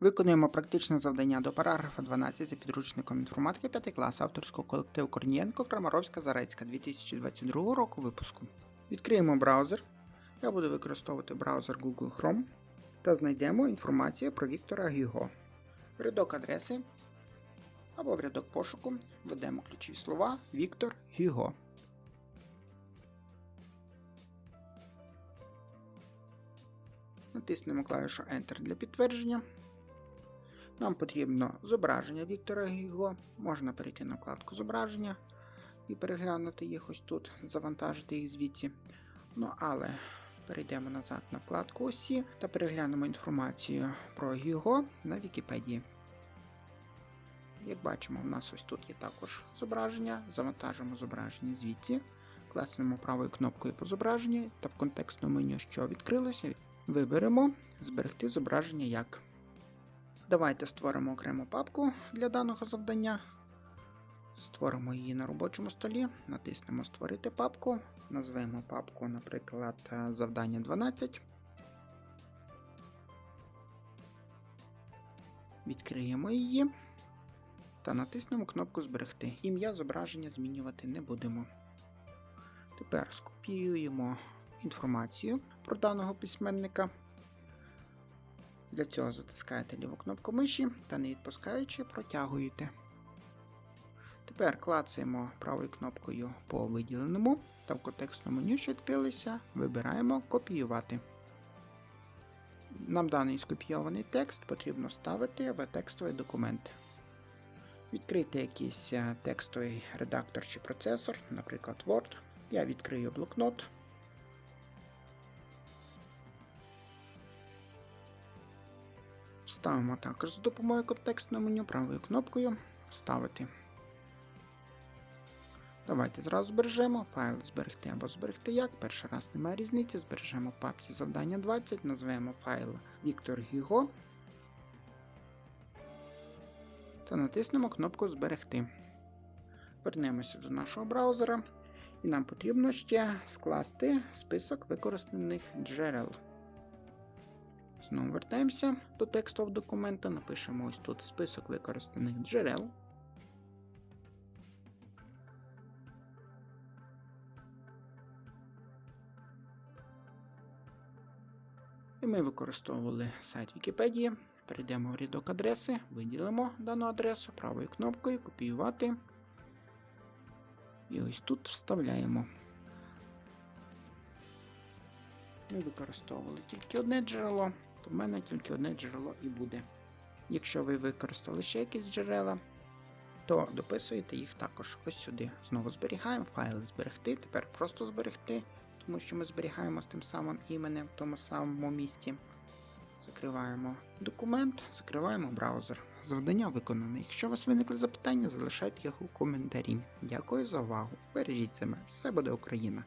Виконуємо практичне завдання до параграфа 12 за підручником інформатики 5 клас авторського колективу Корнієнко Крамаровська Зарецька 2022 року випуску. Відкриємо браузер. Я буду використовувати браузер Google Chrome та знайдемо інформацію про Віктора Гюго. В рядок адреси або в рядок пошуку введемо ключові слова Віктор Гюго. Натиснемо клавішу Enter для підтвердження. Нам потрібно зображення Віктора Гіго. Можна перейти на вкладку зображення і переглянути їх ось тут, завантажити їх звідси. Ну але перейдемо назад на вкладку осі та переглянемо інформацію про Гіго на Вікіпедії. Як бачимо, в нас ось тут є також зображення. Завантажимо зображення звідси, класнемо правою кнопкою по зображенню та в контекстному меню, що відкрилося, виберемо Зберегти зображення як. Давайте створимо окрему папку для даного завдання. Створимо її на робочому столі, натиснемо Створити папку, назвемо папку, наприклад, е, завдання 12. Відкриємо її та натиснемо кнопку Зберегти. Ім'я зображення змінювати не будемо. Тепер скопіюємо інформацію про даного письменника. Для цього затискаєте ліву кнопку миші та не відпускаючи, протягуєте. Тепер клацаємо правою кнопкою по виділеному та в контекстному меню, що відкрилися, вибираємо Копіювати. Нам даний скопійований текст потрібно вставити в текстовий документ. Відкрити якийсь е, текстовий редактор чи процесор, наприклад, Word. Я відкрию блокнот. Ставимо також за допомогою контекстного меню правою кнопкою Вставити. Давайте зразу збережемо файл зберегти або зберегти як. Перший раз немає різниці. Збережемо в папці завдання 20, назвемо файл Віктор Гюго та натиснемо кнопку Зберегти. Вернемося до нашого браузера, і нам потрібно ще скласти список використаних джерел. Знову вертаємося до текстового документа, напишемо ось тут список використаних джерел. І ми використовували сайт Вікіпедії. Перейдемо в рядок адреси, виділимо дану адресу правою кнопкою Копіювати. І ось тут вставляємо. Ми використовували тільки одне джерело, то в мене тільки одне джерело і буде. Якщо ви використали ще якісь джерела, то дописуєте їх також ось сюди. Знову зберігаємо, файли зберегти, тепер просто зберегти, тому що ми зберігаємо з тим самим іменем в тому самому місці. Закриваємо документ, закриваємо браузер. Завдання виконане. Якщо у вас виникли запитання, залишайте їх у коментарі. Дякую за увагу. Бережіть себе. Все буде Україна!